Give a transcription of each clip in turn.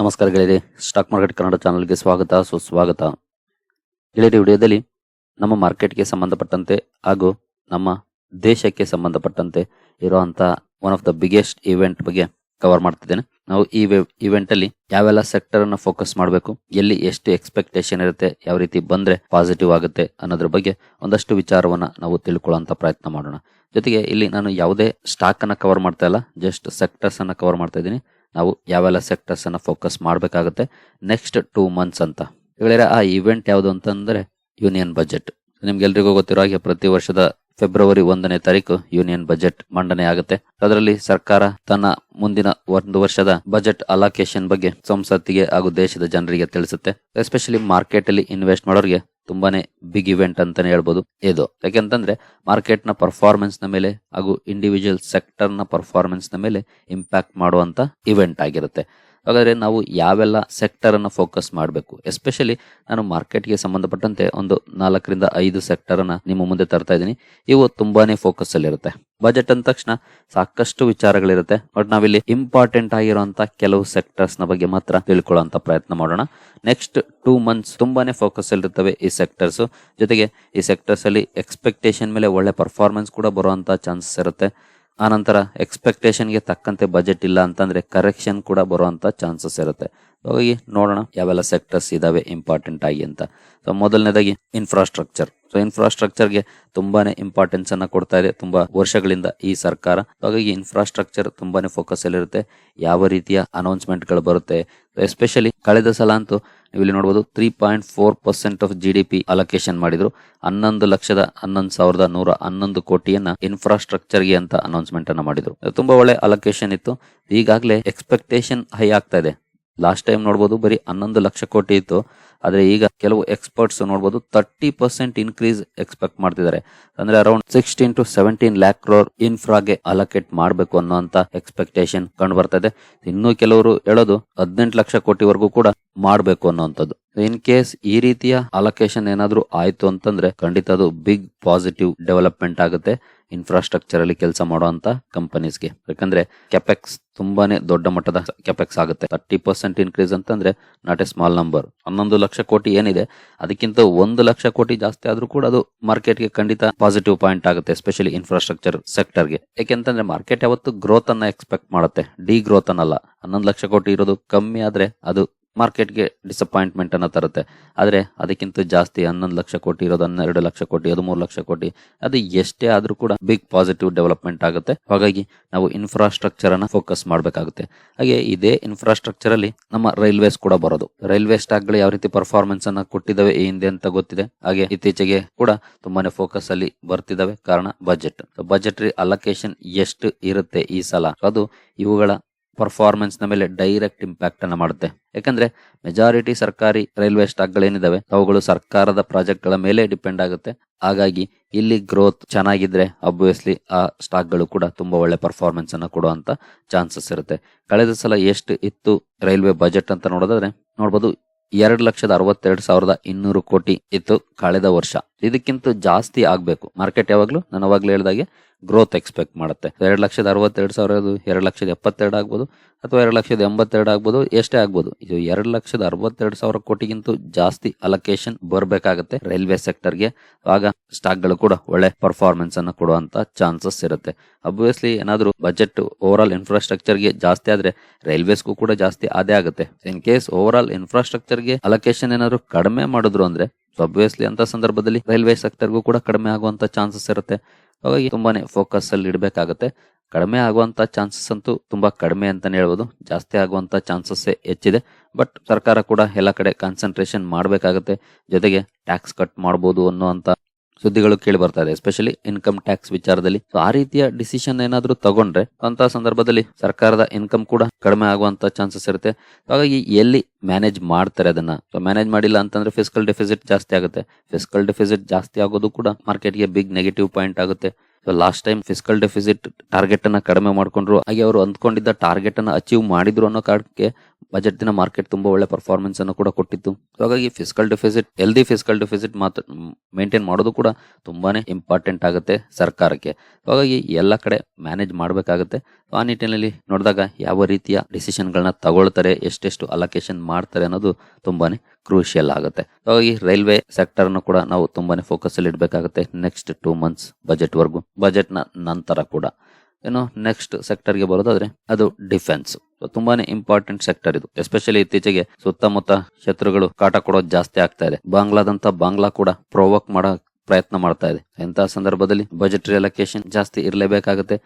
ನಮಸ್ಕಾರ ಗೆಳೆಯರಿ, stock market Kannada ಚಾನಲ್ಗೆ ಸ್ವಾಗತ, ಸುಸ್ವಾಗತ. ಗೆಳೆಯರಿ ವಿಡಿಯೋದಲ್ಲಿ ನಮ್ಮ ಮಾರ್ಕೆಟ್ಗೆ ಸಂಬಂಧಪಟ್ಟಂತೆ ಹಾಗೂ ನಮ್ಮ ದೇಶಕ್ಕೆ ಸಂಬಂಧಪಟ್ಟಂತೆ ಇರುವಂತ one of the biggest event ಬಗ್ಗೆ ಕವರ್ ಮಾಡ್ತಿದ್ದೇನೆ. ನಾವು ಈ ಇವೆಂಟ್ ಅಲ್ಲಿ ಯಾವೆಲ್ಲ ಸೆಕ್ಟರ್ ಅನ್ನು ಫೋಕಸ್ ಮಾಡಬೇಕು, ಎಲ್ಲಿ ಎಷ್ಟು ಎಕ್ಸ್ಪೆಕ್ಟೇಷನ್ ಇರುತ್ತೆ, ಯಾವ ರೀತಿ ಬಂದ್ರೆ ಪಾಸಿಟಿವ್ ಆಗುತ್ತೆ ಅನ್ನೋದ್ರ ಬಗ್ಗೆ ಒಂದಷ್ಟು ವಿಚಾರವನ್ನ ನಾವು ತಿಳ್ಕೊಳ್ಳುವಂತ ಪ್ರಯತ್ನ ಮಾಡೋಣ. ಜೊತೆಗೆ ಇಲ್ಲಿ ನಾನು ಯಾವುದೇ ಸ್ಟಾಕ್ ಅನ್ನ ಕವರ್ ಮಾಡ್ತಾ ಇಲ್ಲ ಜಸ್ಟ್ ಸೆಕ್ಟರ್ಸ್ ಅನ್ನ ಕವರ್ ಮಾಡ್ತಾ ಇದ್ದೀನಿ. ನಾವು ಯಾವೆಲ್ಲ ಸೆಕ್ಟರ್ಸ್ ಅನ್ನ ಫೋಕಸ್ ಮಾಡಬೇಕಾಗುತ್ತೆ ನೆಕ್ಸ್ಟ್ ಟೂ ಮಂತ್ಸ್ ಅಂತ. ಹೇಳಿದ್ರೆ ಆ ಇವೆಂಟ್ ಯಾವುದು ಅಂತಂದ್ರೆ ಯೂನಿಯನ್ ಬಜೆಟ್ ನಿಮ್ಗೆಲ್ರಿಗೂ ಗೊತ್ತಿರೋ ಹಾಗೆ ಪ್ರತಿ ವರ್ಷದ ಫೆಬ್ರವರಿ ಒಂದನೇ ತಾರೀಕು ಯೂನಿಯನ್ ಬಜೆಟ್ ಮಂಡನೆ ಆಗುತ್ತೆ. ಅದರಲ್ಲಿ ಸರ್ಕಾರ ತನ್ನ ಮುಂದಿನ ಒಂದು ವರ್ಷದ ಬಜೆಟ್ ಅಲಾಕೇಶನ್ ಬಗ್ಗೆ ಸಂಸತ್ತಿಗೆ ಹಾಗೂ ದೇಶದ ಜನರಿಗೆ ತಿಳಿಸುತ್ತೆ. ಎಸ್ಪೆಷಲಿ ಮಾರ್ಕೆಟ್ ಅಲ್ಲಿ ಇನ್ವೆಸ್ಟ್ ಮಾಡೋರಿಗೆ ತುಂಬಾನೇ ಬಿಗ್ ಇವೆಂಟ್ ಅಂತಾನೆ ಹೇಳ್ಬೋದು. ಇದು ಯಾಕೆಂತಂದ್ರೆ ಮಾರ್ಕೆಟ್ನ ಪರ್ಫಾರ್ಮೆನ್ಸ್ನ ಮೇಲೆ ಹಾಗೂ ಇಂಡಿವಿಜುವಲ್ ಸೆಕ್ಟರ್ನ ಪರ್ಫಾರ್ಮೆನ್ಸ್ನ ಮೇಲೆ ಇಂಪ್ಯಾಕ್ಟ್ ಮಾಡುವಂತ ಇವೆಂಟ್ ಆಗಿರುತ್ತೆ. ಹಾಗಾದ್ರೆ ನಾವು ಯಾವೆಲ್ಲ ಸೆಕ್ಟರನ್ನು ಫೋಕಸ್ ಮಾಡಬೇಕು? ಎಸ್ಪೆಷಲಿ ನಾನು ಮಾರ್ಕೆಟ್ಗೆ ಸಂಬಂಧಪಟ್ಟಂತೆ ಒಂದು ನಾಲ್ಕರಿಂದ ಐದು ಸೆಕ್ಟರನ್ನು ನಿಮ್ಮ ಮುಂದೆ ತರ್ತಾ ಇದ್ದೀನಿ. ಇವು ತುಂಬಾನೇ ಫೋಕಸ್ ಅಲ್ಲಿ ಇರುತ್ತೆ. ಬಜೆಟ್ ಅಂದ ತಕ್ಷಣ ಸಾಕಷ್ಟು ವಿಚಾರಗಳಿರುತ್ತೆ. ಬಟ್ ನಾವಿಲ್ಲಿ ಇಂಪಾರ್ಟೆಂಟ್ ಆಗಿರುವಂತ ಕೆಲವು ಸೆಕ್ಟರ್ಸ್ನ ಬಗ್ಗೆ ಮಾತ್ರ ತಿಳ್ಕೊಳ್ಳೋ ಪ್ರಯತ್ನ ಮಾಡೋಣ. ನೆಕ್ಸ್ಟ್ ಟೂ ಮಂತ್ಸ್ ತುಂಬಾನೇ ಫೋಕಸ್ ಇರ್ತವೆ ಈ ಸೆಕ್ಟರ್ಸ್ ಜೊತೆಗೆ ಈ ಸೆಕ್ಟರ್ಸ್ ಅಲ್ಲಿ ಎಕ್ಸ್ಪೆಕ್ಟೇಷನ್ ಮೇಲೆ ಒಳ್ಳೆ ಪರ್ಫಾರ್ಮೆನ್ಸ್ ಕೂಡ ಬರುವಂತ ಚಾನ್ಸಸ್ ಇರುತ್ತೆ. ಆನಂತರ ಎಕ್ಸ್ಪೆಕ್ಟೇಷನ್ಗೆ ತಕ್ಕಂತೆ ಬಜೆಟ್ ಇಲ್ಲ ಅಂತಂದರೆ ಕರೆಕ್ಷನ್ ಕೂಡ ಬರುವಂಥ ಚಾನ್ಸಸ್ ಇರುತ್ತೆ. ಹೋಗಿ ನೋಡೋಣ ಯಾವೆಲ್ಲ ಸೆಕ್ಟರ್ಸ್ ಇದಾವೆ ಇಂಪಾರ್ಟೆಂಟ್ ಆಗಿ ಅಂತ. ಸೊ ಮೊದಲನೇದಾಗಿ ಇನ್ಫ್ರಾಸ್ಟ್ರಕ್ಚರ್ ಸೊ ಇನ್ಫ್ರಾಸ್ಟ್ರಕ್ಚರ್ಗೆ ತುಂಬಾನೇ ಇಂಪಾರ್ಟೆನ್ಸ್ ಅನ್ನ ಕೊಡ್ತಾ ಇದೆ. ತುಂಬಾ ವರ್ಷಗಳಿಂದ ಈ ಸರ್ಕಾರ. ಹಾಗಾಗಿ ಇನ್ಫ್ರಾಸ್ಟ್ರಕ್ಚರ್ ತುಂಬಾನೇ ಫೋಕಸ್ ಅಲ್ಲಿರುತ್ತೆ ಯಾವ ರೀತಿಯ ಅನೌನ್ಸ್ಮೆಂಟ್ಗಳು ಬರುತ್ತೆ? ಎಸ್ಪೆಷಲಿ ಕಳೆದ ಸಲ ಅಂತೂ ನೀವು ಇಲ್ಲಿ ನೋಡಬಹುದು three point four percent of G D P allocation ಮಾಡಿದ್ರು. ಹನ್ನೊಂದು ಲಕ್ಷದ ಹನ್ನೊಂದು ಸಾವಿರದ ನೂರ ಹನ್ನೊಂದು ಕೋಟಿಯನ್ನ ಇನ್ಫ್ರಾಸ್ಟ್ರಕ್ಚರ್ಗೆ ಅಂತ ಅನೌನ್ಸ್ಮೆಂಟ್ ಅನ್ನ ಮಾಡಿದ್ರು. ತುಂಬಾ ಒಳ್ಳೆ ಅಲೋಕೇಶನ್ ಇತ್ತು. ಈಗಾಗಲೇ ಎಕ್ಸ್ಪೆಕ್ಟೇಷನ್ ಹೈ ಆಗ್ತಾ ಇದೆ. ಲಾಸ್ಟ್ ಟೈಮ್ ನೋಡ್ಬೋದು ಬರೀ ಹನ್ನೊಂದು ಲಕ್ಷ ಕೋಟಿ ಇತ್ತು. ಆದರೆ ಈಗ ಕೆಲವು ಎಕ್ಸ್ಪರ್ಟ್ಸ್ ನೋಡ್ಬೋದು ತರ್ಟಿ ಪರ್ಸೆಂಟ್ ಇನ್ಕ್ರೀಸ್ ಎಕ್ಸ್ಪೆಕ್ಟ್ ಮಾಡ್ತಿದ್ದಾರೆ. ಅಂದ್ರೆ around sixteen to seventeen lakh crore ಇನ್ಫ್ರಾಗೆ allocate ಮಾಡಬೇಕು ಅನ್ನೋಂತ ಎಕ್ಸ್ಪೆಕ್ಟೇಷನ್ ಕಂಡು ಬರ್ತಾ ಇನ್ನು ಕೆಲವರು ಹೇಳೋದು ಹದಿನೆಂಟು ಲಕ್ಷ ಕೋಟಿವರೆಗೂ ಕೂಡ ಮಾಡಬೇಕು ಅನ್ನೋಂಥದ್ದು ಇನ್ ಕೇಸ್ ಈ ರೀತಿಯ ಅಲೋಕೇಶನ್ ಏನಾದರೂ ಆಯಿತು ಅಂತಂದ್ರೆ ಖಂಡಿತ ಅದು ಬಿಗ್ ಪಾಸಿಟಿವ್ ಡೆವಲಪ್ಮೆಂಟ್ ಆಗುತ್ತೆ. ಇನ್ಫ್ರಾಸ್ಟ್ರಕ್ಚರ್ ಅಲ್ಲಿ ಕೆಲಸ ಮಾಡುವಂತ ಕಂಪನೀಸ್ಗೆ ಯಾಕಂದ್ರೆ ಕೆಪೆಕ್ಸ್ ತುಂಬಾನೇ ದೊಡ್ಡ ಮಟ್ಟದ ಕೆಪೆಕ್ಸ್ ಆಗುತ್ತೆ. ತರ್ಟಿ ಪರ್ಸೆಂಟ್ ಇನ್ಕ್ರೀಸ್ ಅಂತಂದ್ರೆ ನಾಟ್ ಎ ಸ್ಮಾಲ್ ನಂಬರ್ ಹನ್ನೊಂದು ಲಕ್ಷ ಕೋಟಿ ಏನಿದೆ, ಅದಕ್ಕಿಂತ ಒಂದು ಲಕ್ಷ ಕೋಟಿ ಜಾಸ್ತಿ ಆದ್ರೂ ಕೂಡ ಅದು ಮಾರ್ಕೆಟ್ಗೆ ಖಂಡಿತ ಪಾಸಿಟಿವ್ ಪಾಯಿಂಟ್ ಆಗುತ್ತೆ ಎಸ್ಪೆಷಲಿ ಇನ್ಫ್ರಾಸ್ಟ್ರಕ್ಚರ್ ಸೆಕ್ಟರ್ಗೆ ಯಾಕೆಂತಂದ್ರೆ ಮಾರ್ಕೆಟ್ ಯಾವತ್ತು ಗ್ರೋತ್ ಅನ್ನ ಎಕ್ಸ್ಪೆಕ್ಟ್ ಮಾಡುತ್ತೆ. ಡಿ ಗ್ರೋತ್ ಅನ್ನಲ್ಲ. ಹನ್ನೊಂದು ಲಕ್ಷ ಕೋಟಿ ಇರೋದು ಕಮ್ಮಿ ಆದ್ರೆ ಅದು ಮಾರ್ಕೆಟ್ಗೆ ಡಿಸಪಾಯಿಂಟ್ಮೆಂಟ್ ಅನ್ನ ತರುತ್ತೆ. ಆದರೆ ಅದಕ್ಕಿಂತ ಜಾಸ್ತಿ ಹನ್ನೊಂದು ಲಕ್ಷ ಕೋಟಿ ಇರೋದು, ಹನ್ನೆರಡು ಲಕ್ಷ ಕೋಟಿ, ಹದಿಮೂರು ಲಕ್ಷ ಕೋಟಿ, ಅದು ಎಷ್ಟೇ ಆದರೂ ಕೂಡ ಬಿಗ್ ಪಾಸಿಟಿವ್ ಡೆವಲಪ್ಮೆಂಟ್ ಆಗುತ್ತೆ. ಹಾಗಾಗಿ ನಾವು ಇನ್ಫ್ರಾಸ್ಟ್ರಕ್ಚರ್ ಅನ್ನ ಫೋಕಸ್ ಮಾಡಬೇಕಾಗುತ್ತೆ. ಹಾಗೆ ಇದೇ ಇನ್ಫ್ರಾಸ್ಟ್ರಕ್ಚರ್ ಅಲ್ಲಿ ನಮ್ಮ ರೈಲ್ವೇಸ್ ಕೂಡ ಬರೋದು. ರೈಲ್ವೆ ಸ್ಟಾಕ್ಗಳು ಯಾವ ರೀತಿ ಪರ್ಫಾರ್ಮೆನ್ಸ್ ಅನ್ನ ಕೊಟ್ಟಿದ್ದಾವೆ ಈ ಹಿಂದೆ ಅಂತ ಗೊತ್ತಿದೆ. ಹಾಗೆ ಇತ್ತೀಚೆಗೆ ಕೂಡ ತುಂಬಾನೇ ಫೋಕಸ್ ಅಲ್ಲಿ ಬರ್ತಿದ್ದಾವೆ. ಕಾರಣ ಬಜೆಟ್ ಬಜೆಟರಿ ಅಲೋಕೇಶನ್ ಎಷ್ಟು ಇರುತ್ತೆ ಈ ಸಲ? ಅದು ಇವುಗಳ ಪರ್ಫಾರ್ಮೆನ್ಸ್ನ ಮೇಲೆ ಡೈರೆಕ್ಟ್ ಇಂಪ್ಯಾಕ್ಟ್ ಅನ್ನು ಮಾಡುತ್ತೆ. ಯಾಕಂದ್ರೆ ಮೆಜಾರಿಟಿ ಸರ್ಕಾರಿ ರೈಲ್ವೆ ಸ್ಟಾಕ್ ಗಳೇನಿದಾವೆ ಅವುಗಳು ಸರ್ಕಾರದ ಪ್ರಾಜೆಕ್ಟ್ಗಳ ಮೇಲೆ ಡಿಪೆಂಡ್ ಆಗುತ್ತೆ. ಹಾಗಾಗಿ ಇಲ್ಲಿ ಗ್ರೋತ್ ಚೆನ್ನಾಗಿದ್ರೆ ಅಬ್ವಿಯಸ್ಲಿ ಆ ಸ್ಟಾಕ್ಗಳು ಕೂಡ ತುಂಬಾ ಒಳ್ಳೆ ಪರ್ಫಾರ್ಮೆನ್ಸ್ ಅನ್ನ ಕೊಡುವಂತ ಚಾನ್ಸಸ್ ಇರುತ್ತೆ. ಕಳೆದ ಸಲ ಎಷ್ಟು ಇತ್ತು ರೈಲ್ವೆ ಬಜೆಟ್ ಅಂತ ನೋಡೋದಾದ್ರೆ ನೋಡಬಹುದು ಎರಡು ಲಕ್ಷದ ಅರವತ್ತೆರಡು ಸಾವಿರದ ಇನ್ನೂರು ಕೋಟಿ ಇತ್ತು ಕಳೆದ ವರ್ಷ. ಇದಕ್ಕಿಂತ ಜಾಸ್ತಿ ಆಗಬೇಕು. ಮಾರ್ಕೆಟ್ ಯಾವಾಗಲೂ ನಾನು ಅವಾಗಲೇ ಹೇಳಿದಾಗೆ ಗ್ರೋತ್ ಎಕ್ಸ್ಪೆಕ್ಟ್ ಮಾಡುತ್ತೆ. ಎರಡು ಲಕ್ಷದ ಅರವತ್ತೆರಡು ಸಾವಿರ ಎರಡು ಲಕ್ಷದ ಎಪ್ಪತ್ತೆರಡು ಆಗ್ಬೋದು ಅಥವಾ ಎರಡು ಲಕ್ಷದ ಎಂಬತ್ತೆರಡು ಆಗ್ಬೋದು ಎಷ್ಟೇ ಆಗ್ಬೋದು. ಇದು ಎರಡು ಲಕ್ಷದ ಅರವತ್ತೆರಡು ಸಾವಿರ ಕೋಟಿಗಿಂತ ಜಾಸ್ತಿ ಅಲೋಕೇಶನ್ ಬರಬೇಕಾಗುತ್ತೆ ರೈಲ್ವೆ ಸೆಕ್ಟರ್ಗೆ ಆಗ ಸ್ಟಾಕ್ಗಳು ಕೂಡ ಒಳ್ಳೆ ಪರ್ಫಾರ್ಮೆನ್ಸ್ ಅನ್ನು ಕೊಡುವಂತ ಚಾನ್ಸಸ್ ಇರುತ್ತೆ. ಅಬ್ವಿಯಸ್ಲಿ ಏನಾದರೂ ಬಜೆಟ್ ಓವರ್ ಆಲ್ ಇನ್ಫ್ರಾಸ್ಟ್ರಕ್ಚರ್ಗೆ ಜಾಸ್ತಿ ಆದ್ರೆ ರೈಲ್ವೇಸ್ಗೂ ಕೂಡ ಜಾಸ್ತಿ ಅದೇ ಆಗುತ್ತೆ. ಇನ್ ಕೇಸ್ ಓವರ್ ಆಲ್ ಇನ್ಫ್ರಾಸ್ಟ್ರಕ್ಚರ್ಗೆ ಅಲೋಕೇಶನ್ ಏನಾದ್ರು ಕಡಿಮೆ ಮಾಡಿದ್ರು ಅಂದ್ರೆ ಅಬ್ವಿಯಸ್ಲಿ ಅಂತ ಸಂದರ್ಭದಲ್ಲಿ ರೈಲ್ವೆ ಸೆಕ್ಟರ್ಗೂ ಕೂಡ ಕಡಿಮೆ ಆಗುವಂತ ಚಾನ್ಸಸ್ ಇರುತ್ತೆ. ಹಾಗಾಗಿ ತುಂಬಾನೇ ಫೋಕಸ್ ಅಲ್ಲಿ ಇಡಬೇಕಾಗುತ್ತೆ. ಕಡಿಮೆ ಆಗುವಂತ ಚಾನ್ಸಸ್ ಅಂತೂ ತುಂಬಾ ಕಡಿಮೆ ಅಂತಾನೆ ಹೇಳ್ಬೋದು. ಜಾಸ್ತಿ ಆಗುವಂತ ಚಾನ್ಸಸ್ ಹೆಚ್ಚಿದೆ. ಬಟ್ ಸರ್ಕಾರ ಕೂಡ ಎಲ್ಲ ಕಡೆ ಕಾನ್ಸಂಟ್ರೇಷನ್ ಮಾಡಬೇಕಾಗುತ್ತೆ. ಜೊತೆಗೆ ಟ್ಯಾಕ್ಸ್ ಕಟ್ ಮಾಡಬಹುದು ಅನ್ನುವಂತ ಸುದ್ದಿಗಳು ಕೇಳಿ ಬರ್ತಾ ಇದೆ ಎಸ್ಪೆಷಲಿ ಇನ್ಕಮ್ ಟ್ಯಾಕ್ಸ್ ವಿಚಾರದಲ್ಲಿ. ಆ ರೀತಿಯ ಡಿಸಿಷನ್ ಏನಾದರೂ ತಗೊಂಡ್ರೆ ಅಂತ ಸಂದರ್ಭದಲ್ಲಿ ಸರ್ಕಾರದ ಇನ್ಕಮ್ ಕೂಡ ಕಡಿಮೆ ಆಗುವಂತ ಚಾನ್ಸಸ್ ಇರುತ್ತೆ. ಹಾಗಾಗಿ ಎಲ್ಲಿ ಮ್ಯಾನೇಜ್ ಮಾಡ್ತಾರೆ ಅದನ್ನ? ಸೊ ಮ್ಯಾನೇಜ್ ಮಾಡಿಲ್ಲ ಅಂತಂದ್ರೆ ಫಿಸಿಕಲ್ ಡೆಫಿಸಿಟ್ ಜಾಸ್ತಿ ಆಗುತ್ತೆ. ಫಿಸಿಕಲ್ ಡೆಫಿಸಿಟ್ ಜಾಸ್ತಿ ಆಗೋದು ಕೂಡ ಮಾರ್ಕೆಟ್ಗೆ ಬಿಗ್ ನೆಗೆಟಿವ್ ಪಾಯಿಂಟ್ ಆಗುತ್ತೆ. Last time fiscal deficit target ಅನ್ನ ಕಡಿಮೆ ಮಾಡ್ಕೊಂಡ್ರು, ಹಾಗೆ ಅವರು ಅಂದ್ಕೊಂಡಿದ್ದ ಟಾರ್ಗೆಟ್ ಅನ್ನ ಅಚೀವ್ ಮಾಡಿದ್ರು ಅನ್ನೋ ಕಾರಣಕ್ಕೆ ಬಜೆಟ್ ದಿನ ಮಾರ್ಕೆಟ್ ತುಂಬಾ ಒಳ್ಳೆ ಪರ್ಫಾರ್ಮೆನ್ಸ್ ಅನ್ನು ಕೂಡ ಕೊಟ್ಟಿತ್ತು. ಹಾಗಾಗಿ fiscal deficit healthy fiscal deficit ಮಾತ್ರ ಮೇಂಟೈನ್ ಮಾಡೋದು ಕೂಡ ತುಂಬಾನೇ ಇಂಪಾರ್ಟೆಂಟ್ ಆಗುತ್ತೆ ಸರ್ಕಾರಕ್ಕೆ. ಹಾಗಾಗಿ ಎಲ್ಲ ಕಡೆ ಮ್ಯಾನೇಜ್ ಮಾಡಬೇಕಾಗುತ್ತೆ. ಆ ನಿಟ್ಟಿನಲ್ಲಿ ನೋಡಿದಾಗ ಯಾವ ರೀತಿಯ ಡಿಸಿಷನ್ಗಳನ್ನ ತಗೊಳ್ತಾರೆ, ಎಷ್ಟೆಷ್ಟು ಅಲೋಕೇಶನ್ ಮಾಡ್ತಾರೆ ಅನ್ನೋದು ತುಂಬಾನೇ ಕ್ರೂಷಿಯಲ್ ಆಗುತ್ತೆ. ಹಾಗಾಗಿ ರೈಲ್ವೆ ಸೆಕ್ಟರ್ ಕೂಡ ನಾವು ತುಂಬಾನೇ ಫೋಕಸ್ ಅಲ್ಲಿ ಇಡಬೇಕಾಗುತ್ತೆ ನೆಕ್ಸ್ಟ್ ಟೂ ಮಂತ್ಸ್ ಬಜೆಟ್ ವರ್ಗು ಬಜೆಟ್ನ ನಂತರ ಕೂಡ. ಏನು ನೆಕ್ಸ್ಟ್ ಸೆಕ್ಟರ್ಗೆ ಬರೋದಾದ್ರೆ ಅದು ಡಿಫೆನ್ಸ್ ತುಂಬಾನೇ ಇಂಪಾರ್ಟೆಂಟ್ ಸೆಕ್ಟರ್ ಇದು. ಎಸ್ಪೆಷಲಿ ಇತ್ತೀಚೆಗೆ ಸುತ್ತಮುತ್ತ ಶತ್ರುಗಳು ಕಾಟ ಕೊಡೋದು ಜಾಸ್ತಿ ಆಗ್ತಾ ಇದೆ. ಬಾಂಗ್ಲಾದಂತ ಬಾಂಗ್ಲಾ ಕೂಡ ಪ್ರೊವೋಕ್ ಮಾಡೋ ಪ್ರಯತ್ನ ಮಾಡ್ತಾ ಇದೆ. ಇಂತಹ ಸಂದರ್ಭದಲ್ಲಿ ಬಜೆಟ್ ಅಲೋಕೇಶನ್ ಜಾಸ್ತಿ ಇರಲೇಬೇಕಾಗುತ್ತೆ.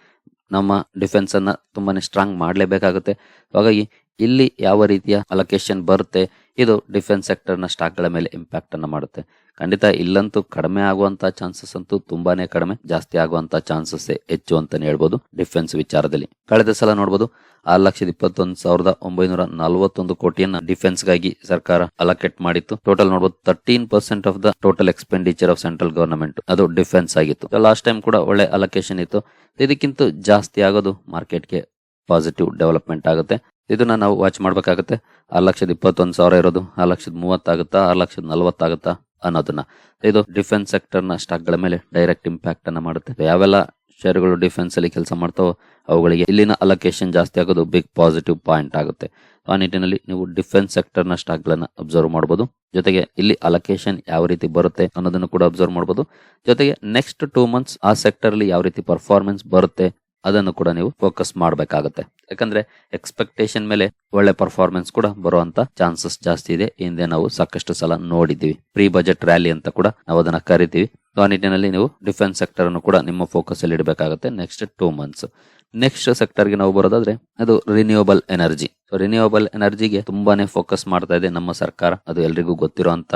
ನಮ್ಮ ಡಿಫೆನ್ಸ್ ಅನ್ನ ತುಂಬಾನೇ ಸ್ಟ್ರಾಂಗ್ ಮಾಡಲೇಬೇಕಾಗುತ್ತೆ. ಹಾಗಾಗಿ ಇಲ್ಲಿ ಯಾವ ರೀತಿಯ ಅಲೊಕೇಶನ್ ಬರುತ್ತೆ ಇದು ಡಿಫೆನ್ಸ್ ಸೆಕ್ಟರ್ನ ಸ್ಟಾಕ್ಗಳ ಸ್ಟಾಕ್ಗಳ ಮೇಲೆ ಇಂಪ್ಯಾಕ್ಟ್ ಅನ್ನು ಮಾಡುತ್ತೆ. ಖಂಡಿತ ಇಲ್ಲಂತೂ ಕಡಿಮೆ ಆಗುವಂತ ಚಾನ್ಸಸ್ ಅಂತೂ ತುಂಬಾನೇ ಕಡಿಮೆ. ಜಾಸ್ತಿ ಆಗುವಂತ ಚಾನ್ಸಸ್ ಹೆಚ್ಚು ಅಂತಾನೆ ಹೇಳ್ಬೋದು ಡಿಫೆನ್ಸ್ ವಿಚಾರದಲ್ಲಿ. ಕಳೆದ ಸಲ ನೋಡಬಹುದು ಆರು ಲಕ್ಷದ ಇಪ್ಪತ್ತೊಂದು ಸಾವಿರದ ಒಂಬೈನೂರ ನಲವತ್ತೊಂದು ಕೋಟಿಯನ್ನ ಡಿಫೆನ್ಸ್ಗಾಗಿ ಸರ್ಕಾರ ಅಲೋಕೇಟ್ ಮಾಡಿತ್ತು. ಟೋಟಲ್ ನೋಡಬಹುದು thirteen percent of the total expenditure of central government ಅದು ಡಿಫೆನ್ಸ್ ಆಗಿತ್ತು. ಲಾಸ್ಟ್ ಟೈಮ್ ಕೂಡ ಒಳ್ಳೆ ಅಲೋಕೇಶನ್ ಇತ್ತು. ಇದಕ್ಕಿಂತ ಜಾಸ್ತಿ ಆಗೋದು ಮಾರ್ಕೆಟ್ಗೆ ಪಾಸಿಟಿವ್ ಡೆವಲಪ್ಮೆಂಟ್ ಆಗುತ್ತೆ. ಇದನ್ನ ನಾವು ವಾಚ್ ಮಾಡಬೇಕಾಗುತ್ತೆ. ಆರು ಲಕ್ಷದ ಇಪ್ಪತ್ತೊಂದು ಸಾವಿರ ಇರೋದು, ಆರು ಲಕ್ಷದ ಮೂವತ್ತಾಗುತ್ತಾ ಆರು ಲಕ್ಷದ ನಲ್ವತ್ತಾಗುತ್ತಾ ಅನ್ನೋದನ್ನ. ಇದು ಡಿಫೆನ್ಸ್ ಸೆಕ್ಟರ್ನ ಸ್ಟಾಕ್ಗಳ ಮೇಲೆ ಡೈರೆಕ್ಟ್ ಇಂಪ್ಯಾಕ್ಟ್ ಅನ್ನ ಮಾಡುತ್ತೆ. ಯಾವೆಲ್ಲ ಶೇರ್ಗಳು ಡಿಫೆನ್ಸ್ ಅಲ್ಲಿ ಕೆಲಸ ಮಾಡ್ತಾವೋ ಅವುಗಳಿಗೆ ಇಲ್ಲಿನ ಅಲೋಕೇಶನ್ ಜಾಸ್ತಿ ಆಗೋದು ಬಿಗ್ ಪಾಸಿಟಿವ್ ಪಾಯಿಂಟ್ ಆಗುತ್ತೆ. ಆ ನಿಟ್ಟಿನಲ್ಲಿ ನೀವು ಡಿಫೆನ್ಸ್ ಸೆಕ್ಟರ್ನ ಸ್ಟಾಕ್ ಗಳನ್ನ ಅಬ್ಸರ್ವ್ ಮಾಡಬಹುದು ಜೊತೆಗೆ ಇಲ್ಲಿ ಅಲೋಕೇಶನ್ ಯಾವ ರೀತಿ ಬರುತ್ತೆ ಅನ್ನೋದನ್ನು ಕೂಡ ಅಬ್ಸರ್ವ್ ಮಾಡಬಹುದು ಜೊತೆಗೆ ನೆಕ್ಸ್ಟ್ ಟೂ ಮಂತ್ಸ್ ಆ ಸೆಕ್ಟರ್ ಅಲ್ಲಿ ಯಾವ ರೀತಿ ಪರ್ಫಾರ್ಮೆನ್ಸ್ ಬರುತ್ತೆ ಅದನ್ನು ಕೂಡ ನೀವು ಫೋಕಸ್ ಮಾಡಬೇಕಾಗುತ್ತೆ. ಯಾಕಂದ್ರೆ ಎಕ್ಸ್ಪೆಕ್ಟೇಷನ್ ಮೇಲೆ ಒಳ್ಳೆ ಪರ್ಫಾರ್ಮೆನ್ಸ್ ಕೂಡ ಬರುವಂತ ಚಾನ್ಸಸ್ ಜಾಸ್ತಿ ಇದೆ. ಹಿಂದೆ ನಾವು ಸಾಕಷ್ಟು ಸಲ ನೋಡಿದ್ದೀವಿ. ಪ್ರೀ ಬಜೆಟ್ ರ್ಯಾಲಿ ಅಂತ ಕೂಡ ನಾವು ಅದನ್ನ ಕರಿತೀವಿ. ಆ ನಿಟ್ಟಿನಲ್ಲಿ ನೀವು ಡಿಫೆನ್ಸ್ ಸೆಕ್ಟರ್ ಅನ್ನು ಕೂಡ ನಿಮ್ಮ ಫೋಕಸ್ ಅಲ್ಲಿ ಇಡಬೇಕಾಗುತ್ತೆ ನೆಕ್ಸ್ಟ್ ಟೂ ಮಂತ್ಸ್ ನೆಕ್ಸ್ಟ್ ಸೆಕ್ಟರ್ಗೆ ನಾವು ಬರೋದಾದ್ರೆ ಅದು ರಿನ್ಯೂವಬಲ್ ಎನರ್ಜಿ ಸೊ ರಿನ್ಯೂವಬಲ್ ಎನರ್ಜಿಗೆ ತುಂಬಾನೇ ಫೋಕಸ್ ಮಾಡ್ತಾ ಇದೆ ನಮ್ಮ ಸರ್ಕಾರ. ಅದು ಎಲ್ರಿಗೂ ಗೊತ್ತಿರುವಂತ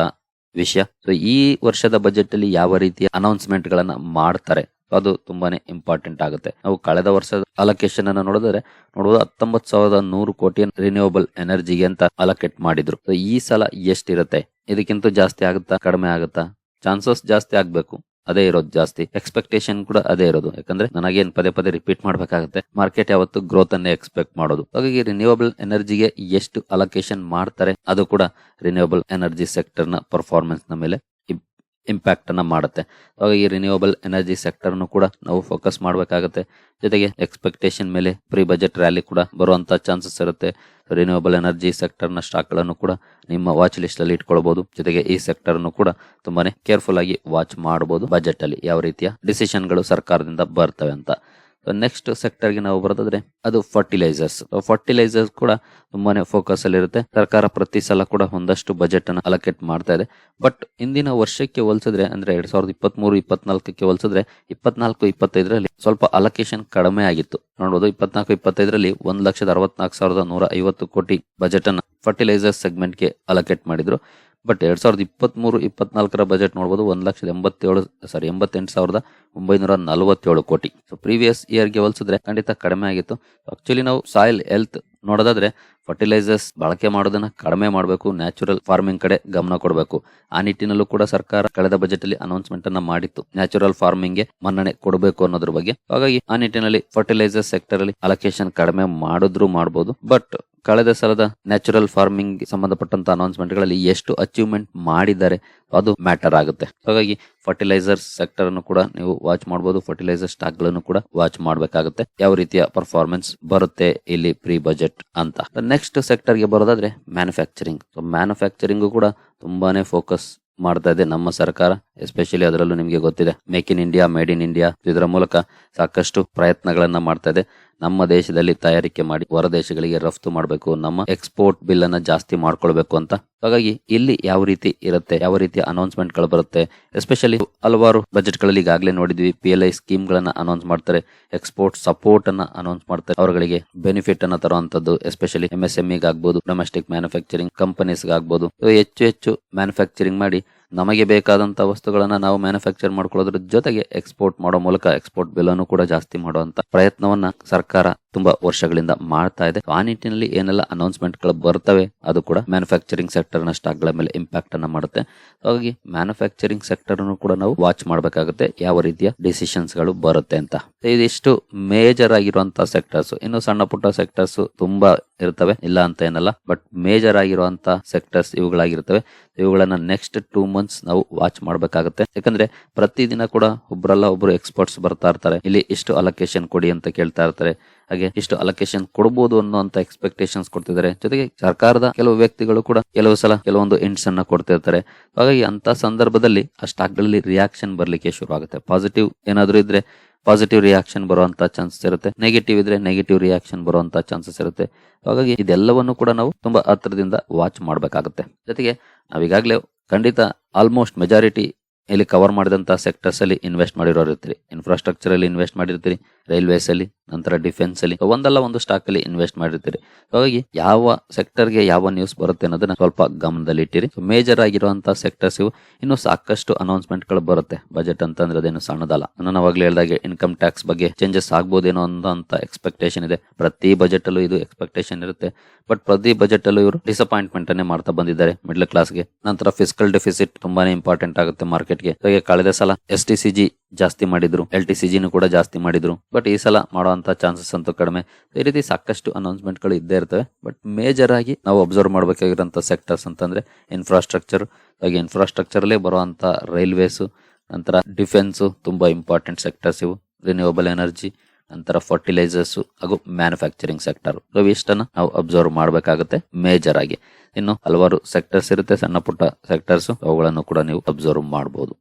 ವಿಷಯ. ಸೊ ಈ ವರ್ಷದ ಬಜೆಟ್ ಅಲ್ಲಿ ಯಾವ ರೀತಿಯ ಅನೌನ್ಸ್ಮೆಂಟ್ ಗಳನ್ನ ಮಾಡ್ತಾರೆ? ಅದು ತುಂಬಾನೇ ಇಂಪಾರ್ಟೆಂಟ್ ಆಗುತ್ತೆ. ನಾವು ಕಳೆದ ವರ್ಷದ ಅಲೋಕೇಶನ್ ಅನ್ನು ನೋಡಿದ್ರೆ ನೋಡಬಹುದು ಹತ್ತೊಂಬತ್ ಸಾವಿರದ ನೂರು ಕೋಟಿ ರಿನ್ಯೂವಬಲ್ ಎನರ್ಜಿಗೆ ಅಂತ ಅಲೋಕೇಟ್ ಮಾಡಿದ್ರು. ಈ ಸಲ ಎಷ್ಟಿರುತ್ತೆ? ಇದಕ್ಕಿಂತ ಜಾಸ್ತಿ ಆಗುತ್ತಾ, ಕಡಿಮೆ ಆಗುತ್ತಾ? ಚಾನ್ಸಸ್ ಜಾಸ್ತಿ ಆಗ್ಬೇಕು. ಅದೇ ಇರೋದು ಜಾಸ್ತಿ. ಎಕ್ಸ್ಪೆಕ್ಟೇಷನ್ ಕೂಡ ಅದೇ ಇರೋದು. ಯಾಕಂದ್ರೆ ನನಗೇನ್ ಪದೇ ಪದೇ ರಿಪೀಟ್ ಮಾಡ್ಬೇಕಾಗುತ್ತೆ. ಮಾರ್ಕೆಟ್ ಯಾವತ್ತು ಗ್ರೋತ್ ಅನ್ನೇ ಎಕ್ಸ್ಪೆಕ್ಟ್ ಮಾಡೋದು. ಹಾಗಾಗಿ ರಿನ್ಯೂವಬಲ್ ಎನರ್ಜಿಗೆ ಎಷ್ಟು ಅಲೋಕೇಶನ್ ಮಾಡ್ತಾರೆ, ಅದು ಕೂಡ ರಿನ್ಯೂವಬಲ್ ಎನರ್ಜಿ ಸೆಕ್ಟರ್ನ ಪರ್ಫಾರ್ಮೆನ್ಸ್ನ ಮೇಲೆ ಇಂಪ್ಯಾಕ್ಟ್ ಅನ್ನ ಮಾಡುತ್ತೆ. ಹಾಗಾಗಿ ರಿನ್ಯೂವಬಲ್ ಎನರ್ಜಿ ಸೆಕ್ಟರ್ ಕೂಡ ನಾವು ಫೋಕಸ್ ಮಾಡಬೇಕಾಗುತ್ತೆ. ಜೊತೆಗೆ ಎಕ್ಸ್ಪೆಕ್ಟೇಷನ್ ಮೇಲೆ ಪ್ರೀ ಬಜೆಟ್ ರ್ಯಾಲಿ ಕೂಡ ಬರುವಂತ ಚಾನ್ಸಸ್ ಇರುತ್ತೆ. ರಿನ್ಯೂವಬಲ್ ಎನರ್ಜಿ ಸೆಕ್ಟರ್ನ ಸ್ಟಾಕ್ ಕೂಡ ನಿಮ್ಮ ವಾಚ್ ಲಿಸ್ಟ್ ಅಲ್ಲಿ ಇಟ್ಕೊಳ್ಬಹುದು ಜೊತೆಗೆ ಈ ಸೆಕ್ಟರ್ ಕೂಡ ತುಂಬಾನೇ ಕೇರ್ಫುಲ್ ಆಗಿ ವಾಚ್ ಮಾಡಬಹುದು ಬಜೆಟ್ ಅಲ್ಲಿ ಯಾವ ರೀತಿಯ ಡಿಸಿಷನ್ಗಳು ಸರ್ಕಾರದಿಂದ ಬರ್ತವೆ ಅಂತ. ನೆಕ್ಸ್ಟ್ ಸೆಕ್ಟರ್ಗೆ ನಾವು ಬರೋದಾದ್ರೆ ಅದು ಫರ್ಟಿಲೈಸರ್ಸ್ ಫರ್ಟಿಲೈಸರ್ಸ್ ಕೂಡ ತುಂಬಾನೇ ಫೋಕಸ್ ಅಲ್ಲಿ ಇರುತ್ತೆ. ಸರ್ಕಾರ ಪ್ರತಿ ಸಲ ಕೂಡ ಒಂದಷ್ಟು ಬಜೆಟ್ ಅನ್ನು ಅಲೋಕೇಟ್ ಮಾಡ್ತಾ ಇದೆ. ಬಟ್ ಇಂದಿನ ವರ್ಷಕ್ಕೆ ಹೋಲಿಸಿದ್ರೆ ಅಂದ್ರೆ ಎರಡ್ ಸಾವಿರದ ಇಪ್ಪತ್ತ್ ಮೂರು ಇಪ್ಪತ್ನಾಲ್ಕಕ್ಕೆ ಹೋಲಿಸಿದ್ರೆ ಇಪ್ಪತ್ನಾಲ್ಕು, ಇಪ್ಪತ್ತೈದರಲ್ಲಿ ಸ್ವಲ್ಪ ಅಲೋಕೇಶನ್ ಕಡಿಮೆ ಆಗಿತ್ತು. ನೋಡಬಹುದು ಇಪ್ಪತ್ನಾಲ್ಕು, ಇಪ್ಪತ್ತೈದರಲ್ಲಿ ಒಂದ್ ಲಕ್ಷದ ಅರವತ್ನಾಲ್ಕು ಸಾವಿರದ ನೂರ ಐವತ್ತು ಕೋಟಿ ಬಜೆಟ್ ಅನ್ನು ಫರ್ಟಿಲೈಸರ್ ಸೆಗ್ಮೆಂಟ್ಗೆ ಅಲೋಕೇಟ್ ಮಾಡಿದ್ರು. ಬಟ್ ಎರಡ್ ಸಾವಿರದ ಇಪ್ಪತ್ಮೂರು, ಇಪ್ಪತ್ನಾಲ್ಕರ ಬಜೆಟ್ ನೋಡಬಹುದು ಒಂದು ಲಕ್ಷದ ಎಂಬತ್ತೇಳು ಸಾರಿ ಎಂಬತ್ತೆಂಟು ಸಾವಿರದ ಒಂಬೈನೂರ ನಲವತ್ತೇಳು ಕೋಟಿ. ಸೊ ಪ್ರೀವಿಯಸ್ ಇಯರ್ಗೆ ಹೋಲಿಸಿದ್ರೆ ಖಂಡಿತ ಕಡಿಮೆ ಆಗಿತ್ತು. ಆಕ್ಚುಲಿ ನಾವು ಸಾಯಿಲ್ ಹೆಲ್ತ್ ನೋಡೋದಾದ್ರೆ ಫರ್ಟಿಲೈಸರ್ಸ್ ಬಳಕೆ ಮಾಡೋದನ್ನ ಕಡಿಮೆ ಮಾಡಬೇಕು ನ್ಯಾಚುರಲ್ ಫಾರ್ಮಿಂಗ್ ಕಡೆ ಗಮನ ಕೊಡಬೇಕು. ಆ ನಿಟ್ಟಿನಲ್ಲೂ ಕೂಡ ಸರ್ಕಾರ ಕಳೆದ ಬಜೆಟ್ ಅಲ್ಲಿ ಅನೌನ್ಸ್ಮೆಂಟ್ ಅನ್ನ ಮಾಡಿತ್ತು. ನ್ಯಾಚುರಲ್ ಫಾರ್ಮಿಂಗ್ಗೆ ಮನ್ನಣೆ ಕೊಡಬೇಕು ಅನ್ನೋದ್ರ ಬಗ್ಗೆ. ಹಾಗಾಗಿ ಆ ನಿಟ್ಟಿನಲ್ಲಿ ಫರ್ಟಿಲೈಸರ್ ಸೆಕ್ಟರ್ ಅಲ್ಲಿ ಅಲೋಕೇಶನ್ ಕಡಿಮೆ ಮಾಡಿದ್ರು ಮಾಡಬಹುದು ಬಟ್ ಕಳೆದ ಸಲದ ನ್ಯಾಚುರಲ್ ಫಾರ್ಮಿಂಗ್ ಸಂಬಂಧಪಟ್ಟಂತ ಅನೌನ್ಸ್ಮೆಂಟ್ಗಳಲ್ಲಿ ಎಷ್ಟು ಅಚೀವ್ಮೆಂಟ್ ಮಾಡಿದ್ದಾರೆ, ಅದು ಮ್ಯಾಟರ್ ಆಗುತ್ತೆ. ಹಾಗಾಗಿ ಫರ್ಟಿಲೈಸರ್ ಸೆಕ್ಟರ್ ಅನ್ನು ಕೂಡ ನೀವು ವಾಚ್ ಮಾಡಬಹುದು ಫರ್ಟಿಲೈಸರ್ ಸ್ಟಾಕ್ಗಳನ್ನು ಕೂಡ ವಾಚ್ ಮಾಡಬೇಕಾಗುತ್ತೆ. ಯಾವ ರೀತಿಯ ಪರ್ಫಾರ್ಮೆನ್ಸ್ ಬರುತ್ತೆ ಇಲ್ಲಿ ಪ್ರೀ ಬಜೆಟ್ ಅಂತ ನೆಕ್ಸ್ಟ್ ಸೆಕ್ಟರ್ಗೆ ಬರೋದಾದ್ರೆ ಮ್ಯಾನುಫ್ಯಾಕ್ಚರಿಂಗ್ ಸೊ ಮ್ಯಾನುಫ್ಯಾಕ್ಚರಿಂಗ್ ಕೂಡ ತುಂಬಾನೇ ಫೋಕಸ್ ಮಾಡ್ತಾ ಇದೆ ನಮ್ಮ ಸರ್ಕಾರ. ಎಸ್ಪೆಷಲಿ ಅದರಲ್ಲೂ ನಿಮಗೆ ಗೊತ್ತಿದೆ make in India made in India ಇದರ ಮೂಲಕ ಸಾಕಷ್ಟು ಪ್ರಯತ್ನಗಳನ್ನ ಮಾಡ್ತಾ ಇದೆ. ನಮ್ಮ ದೇಶದಲ್ಲಿ ತಯಾರಿಕೆ ಮಾಡಿ ಹೊರ ದೇಶಗಳಿಗೆ ರಫ್ತು ಮಾಡಬೇಕು, ನಮ್ಮ ಎಕ್ಸ್ಪೋರ್ಟ್ ಬಿಲ್ ಅನ್ನ ಜಾಸ್ತಿ ಮಾಡ್ಕೊಳ್ಬೇಕು ಅಂತ. ಹಾಗಾಗಿ ಇಲ್ಲಿ ಯಾವ ರೀತಿ ಇರುತ್ತೆ, ಯಾವ ರೀತಿ ಅನೌನ್ಸ್ಮೆಂಟ್ಗಳು ಬರುತ್ತೆ, ಎಸ್ಪೆಷಲಿ ಹಲವಾರು ಬಜೆಟ್ಗಳಲ್ಲಿ ಈಗಾಗಲೇ ನೋಡಿದ್ವಿ ಪಿ ಎಲ್ ಐ ಸ್ಕೀಮ್ ಗಳನ್ನ ಅನೌನ್ಸ್ ಮಾಡ್ತಾರೆ, ಎಕ್ಸ್ಪೋರ್ಟ್ ಸಪೋರ್ಟ್ ಅನ್ನ ಅನೌನ್ಸ್ ಮಾಡ್ತಾರೆ, ಅವರುಗಳಿಗೆ ಬೆನಿಫಿಟ್ ಅನ್ನ ತರುವಂತದ್ದು ಎಸ್ಪೆಷಲಿ ಎಂ ಎಸ್ ಎಂ ಆಗ್ಬಹುದು ಡೊಮೆಸ್ಟಿಕ್ ಮ್ಯಾನುಫ್ಯಾಕ್ಚರಿಂಗ್ ಕಂಪನೀಸ್ ಆಗ್ಬಹುದು ಹೆಚ್ಚು ಹೆಚ್ಚು ಮ್ಯಾನುಫ್ಯಾಕ್ಚರಿಂಗ್ ಮಾಡಿ ನಮಗೆ ಬೇಕಾದಂಥ ವಸ್ತುಗಳನ್ನು ನಾವು ಮ್ಯಾನುಫ್ಯಾಕ್ಚರ್ ಮಾಡ್ಕೊಳ್ಳೋದ್ರ ಜೊತೆಗೆ ಎಕ್ಸ್ಪೋರ್ಟ್ ಮಾಡೋ ಮೂಲಕ ಎಕ್ಸ್ಪೋರ್ಟ್ ಬಿಲ್ ಕೂಡ ಜಾಸ್ತಿ ಮಾಡುವಂಥ ಪ್ರಯತ್ನವನ್ನ ಸರ್ಕಾರ ತುಂಬಾ ವರ್ಷಗಳಿಂದ ಮಾಡ್ತಾ ಇದೆ. ಆ ನಿಟ್ಟಿನಲ್ಲಿ ಏನೆಲ್ಲ ಅನೌನ್ಸ್ಮೆಂಟ್ಗಳು ಬರ್ತವೆ, ಅದು ಕೂಡ ಮ್ಯಾನುಫ್ಯಾಕ್ಚರಿಂಗ್ ಸೆಕ್ಟರ್ನ ಸ್ಟಾಕ್ಗಳ ಸ್ಟಾಕ್ಗಳ ಮೇಲೆ ಇಂಪ್ಯಾಕ್ಟ್ ಅನ್ನು ಮಾಡುತ್ತೆ. ಹಾಗಾಗಿ ಮ್ಯಾನುಫ್ಯಾಕ್ಚರಿಂಗ್ ಸೆಕ್ಟರ್ ಅನ್ನು ಕೂಡ ನಾವು ವಾಚ್ ಮಾಡಬೇಕಾಗುತ್ತೆ, ಯಾವ ರೀತಿಯ ಡಿಸಿಷನ್ಸ್ಗಳು ಬರುತ್ತೆ ಅಂತ. ಇದಿಷ್ಟು ಮೇಜರ್ ಆಗಿರುವಂತಹ ಸೆಕ್ಟರ್ಸ್ ಇನ್ನು ಸಣ್ಣ ಪುಟ್ಟ ಸೆಕ್ಟರ್ಸ್ ತುಂಬಾ ಇರ್ತವೆ, ಇಲ್ಲ ಅಂತ ಏನಲ್ಲ ಬಟ್ ಮೇಜರ್ ಆಗಿರುವಂತಹ ಸೆಕ್ಟರ್ಸ್ ಇವುಗಳಾಗಿರ್ತವೆ. ಇವುಗಳನ್ನ ನೆಕ್ಸ್ಟ್ ಟೂ ಮಂತ್ಸ್ ನಾವು ವಾಚ್ ಮಾಡಬೇಕಾಗುತ್ತೆ. ಯಾಕಂದ್ರೆ ಪ್ರತಿದಿನ ಕೂಡ ಒಬ್ಬರಲ್ಲ ಒಬ್ರು ಎಕ್ಸ್ಪರ್ಟ್ಸ್ ಬರ್ತಾ ಇರ್ತಾರೆ. ಇಲ್ಲಿ ಇಷ್ಟು ಅಲೋಕೇಶನ್ ಕೊಡಿ ಅಂತ ಕೇಳ್ತಾ ಇರ್ತಾರೆ. ಹಾಗೆ ಇಷ್ಟು ಅಲೊಕೇಶನ್ ಕೊಡಬಹುದು ಅನ್ನುವಂತ ಎಕ್ಸ್ಪೆಕ್ಟೇಷನ್ಸ್ ಕೊಡ್ತಿದ್ದಾರೆ. ಜೊತೆಗೆ ಸರ್ಕಾರದ ಕೆಲವು ವ್ಯಕ್ತಿಗಳು ಕೂಡ ಕೆಲವು ಸಲ ಕೆಲವೊಂದು ಇಂಟ್ಸ್ ಅನ್ನ ಕೊಡ್ತಿರ್ತಾರೆ. ಹಾಗಾಗಿ ಅಂತ ಸಂದರ್ಭದಲ್ಲಿ ಆ ಸ್ಟಾಕ್ಗಳಲ್ಲಿ ರಿಯಾಕ್ಷನ್ ಬರ್ಲಿಕ್ಕೆ ಶುರು ಆಗುತ್ತೆ ಪಾಸಿಟಿವ್ ಏನಾದ್ರೂ ಇದ್ರೆ ಪಾಸಿಟಿವ್ ರಿಯಾಕ್ಷನ್ ಬರುವಂತ ಚಾನ್ಸಸ್ ಇರುತ್ತೆ. ನೆಗೆಟಿವ್ ಇದ್ರೆ ನೆಗೆಟಿವ್ ರಿಯಾಕ್ಷನ್ ಬರುವಂತ ಚಾನ್ಸಸ್ ಇರುತ್ತೆ. ಹಾಗಾಗಿ ಇದೆಲ್ಲವನ್ನು ಕೂಡ ನಾವು ತುಂಬಾ ಹತ್ರದಿಂದ ವಾಚ್ ಮಾಡಬೇಕಾಗುತ್ತೆ. ಜೊತೆಗೆ ನಾವೀಗಾಗಲೇ ಖಂಡಿತ ಆಲ್ಮೋಸ್ಟ್ ಮೆಜಾರಿಟಿ ಇಲ್ಲಿ ಕವರ್ ಮಾಡಿದಂಥ ಸೆಕ್ಟರ್ಸ್ ಅಲ್ಲಿ ಇನ್ವೆಸ್ಟ್ ಮಾಡಿರೋರು ಇರ್ತೀರಿ. ಇನ್ಫ್ರಾಸ್ಟ್ರಕ್ಚರ್ ಅಲ್ಲಿ ಇನ್ವೆಸ್ಟ್ ಮಾಡಿರ್ತೀರಿ ರೈಲ್ವೇಸ್ ಅಲ್ಲಿ, ನಂತರ ಡಿಫೆನ್ಸ್ ಅಲ್ಲಿ. ಒಂದಲ್ಲ ಒಂದು ಸ್ಟಾಕ್ ಅಲ್ಲಿ ಇನ್ವೆಸ್ಟ್ ಮಾಡಿರ್ತೀರಿ. ಹಾಗಾಗಿ ಯಾವ ಸೆಕ್ಟರ್ಗೆ ಯಾವ ನ್ಯೂಸ್ ಬರುತ್ತೆ ಅನ್ನೋದನ್ನ ಸ್ವಲ್ಪ ಗಮನದಲ್ಲಿ ಇಟ್ಟಿರಿ. ಮೇಜರ್ ಆಗಿರುವಂತಹ ಸೆಕ್ಟರ್ಸ್ ಇವು ಇನ್ನು ಸಾಕಷ್ಟು ಅನೌನ್ಸ್ಮೆಂಟ್ಗಳು ಬರುತ್ತೆ. ಬಜೆಟ್ ಅಂತಂದ್ರೆ ಅದೇನು ಸಣ್ಣದಲ್ಲ. ನಾನು ಅವಾಗಲೇ ಹೇಳಿದಾಗೆ ಇನ್ಕಮ್ ಟ್ಯಾಕ್ಸ್ ಬಗ್ಗೆ ಚೇಂಜಸ್ ಆಗ್ಬೋದೇನೋ ಅಂತ ಎಕ್ಸ್ಪೆಕ್ಟೇಷನ್ ಇದೆ. ಪ್ರತಿ ಬಜೆಟ್ ಅಲ್ಲೂ ಇದು ಎಕ್ಸ್ಪೆಕ್ಟೇಷನ್ ಇರುತ್ತೆ. ಬಟ್ ಪ್ರತಿ ಬಜೆಟ್ ಅಲ್ಲೂ ಇವರು ಡಿಸಪಾಯಿಂಟ್ಮೆಂಟ್ ಅನ್ನೇ ಮಾಡ್ತಾ ಬಂದಿದ್ದಾರೆ ಮಿಡ್ಲ್ ಕ್ಲಾಸ್ಗೆ ನಂತರ ಫಿಸಿಕಲ್ ಡೆಫಿಸಿಟ್ ತುಂಬಾನೇ ಇಂಪಾರ್ಟೆಂಟ್ ಆಗುತ್ತೆ ಮಾರ್ಕೆಟ್ಗೆ ಹಾಗೆ ಕಳೆದ ಸಲ ಎಸ್ ಟಿ ಸಿ ಜಿ ಜಾಸ್ತಿ ಮಾಡಿದ್ರು. ಎಲ್ ಟಿ ಸಿ ಜಿನು ಕೂಡ ಜಾಸ್ತಿ ಮಾಡಿದ್ರು. ಬಟ್ ಈ ಸಲ ಮಾಡುವಂತ ಚಾನ್ಸಸ್ ಅಂತೂ ಕಡಿಮೆ. ಈ ರೀತಿ ಸಾಕಷ್ಟು ಅನೌನ್ಸ್ಮೆಂಟ್ಗಳು ಇದ್ದೇ ಇರ್ತವೆ. ಬಟ್ ಮೇಜರ್ ಆಗಿ ನಾವು ಅಬ್ಸರ್ವ್ ಮಾಡಬೇಕಾಗಿರೋಂಥ ಸೆಕ್ಟರ್ಸ್ ಅಂತಂದ್ರೆ ಇನ್ಫ್ರಾಸ್ಟ್ರಕ್ಚರ್ ಹಾಗೆ ಇನ್ಫ್ರಾಸ್ಟ್ರಕ್ಚರ್ ಅಲ್ಲಿ ಬರುವಂತ ರೈಲ್ವೇಸ್ ನಂತರ ಡಿಫೆನ್ಸ್ ತುಂಬಾ ಇಂಪಾರ್ಟೆಂಟ್ ಸೆಕ್ಟರ್ಸ್ ಇವು. ರಿನ್ಯೂವಬಲ್ ಎನರ್ಜಿ ನಂತರ ಫರ್ಟಿಲೈಸರ್ಸ್ ಹಾಗೂ ಮ್ಯಾನುಫ್ಯಾಕ್ಚರಿಂಗ್ ಸೆಕ್ಟರ್ ಇಷ್ಟನ್ನ ನಾವು ಅಬ್ಸರ್ವ್ ಮಾಡಬೇಕಾಗುತ್ತೆ ಮೇಜರ್ ಆಗಿ. ಇನ್ನು ಹಲವಾರು ಸೆಕ್ಟರ್ಸ್ ಇರುತ್ತೆ, ಸಣ್ಣ ಪುಟ್ಟ ಸೆಕ್ಟರ್ಸ್ ಅವುಗಳನ್ನು ಕೂಡ ನೀವು ಅಬ್ಸರ್ವ್ ಮಾಡಬಹುದು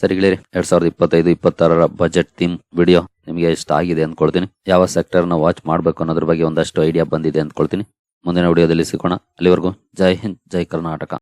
ಸರಿ ಗೆಳೆಯರಿ, ಎರಡ್ ಸಾವಿರದ ಇಪ್ಪತ್ತೈದು, ಇಪ್ಪತ್ತಾರರ ಬಜೆಟ್ ಥೀಮ್ ವಿಡಿಯೋ ನಿಮಗೆ ಇಷ್ಟ ಆಗಿದೆ ಅಂದ್ಕೊಳ್ತೀನಿ ಯಾವ ಸೆಕ್ಟರ್ನ ವಾಚ್ ಮಾಡಬೇಕು ಅನ್ನೋದ್ರ ಬಗ್ಗೆ ಒಂದಷ್ಟು ಐಡಿಯಾ ಬಂದಿದೆ ಅಂದ್ಕೊಳ್ತೀನಿ ಮುಂದಿನ ವಿಡಿಯೋದಲ್ಲಿ ಸಿಗೋಣ. ಅಲ್ಲಿವರೆಗೂ ಜೈ ಹಿಂದ್, ಜೈ ಕರ್ನಾಟಕ.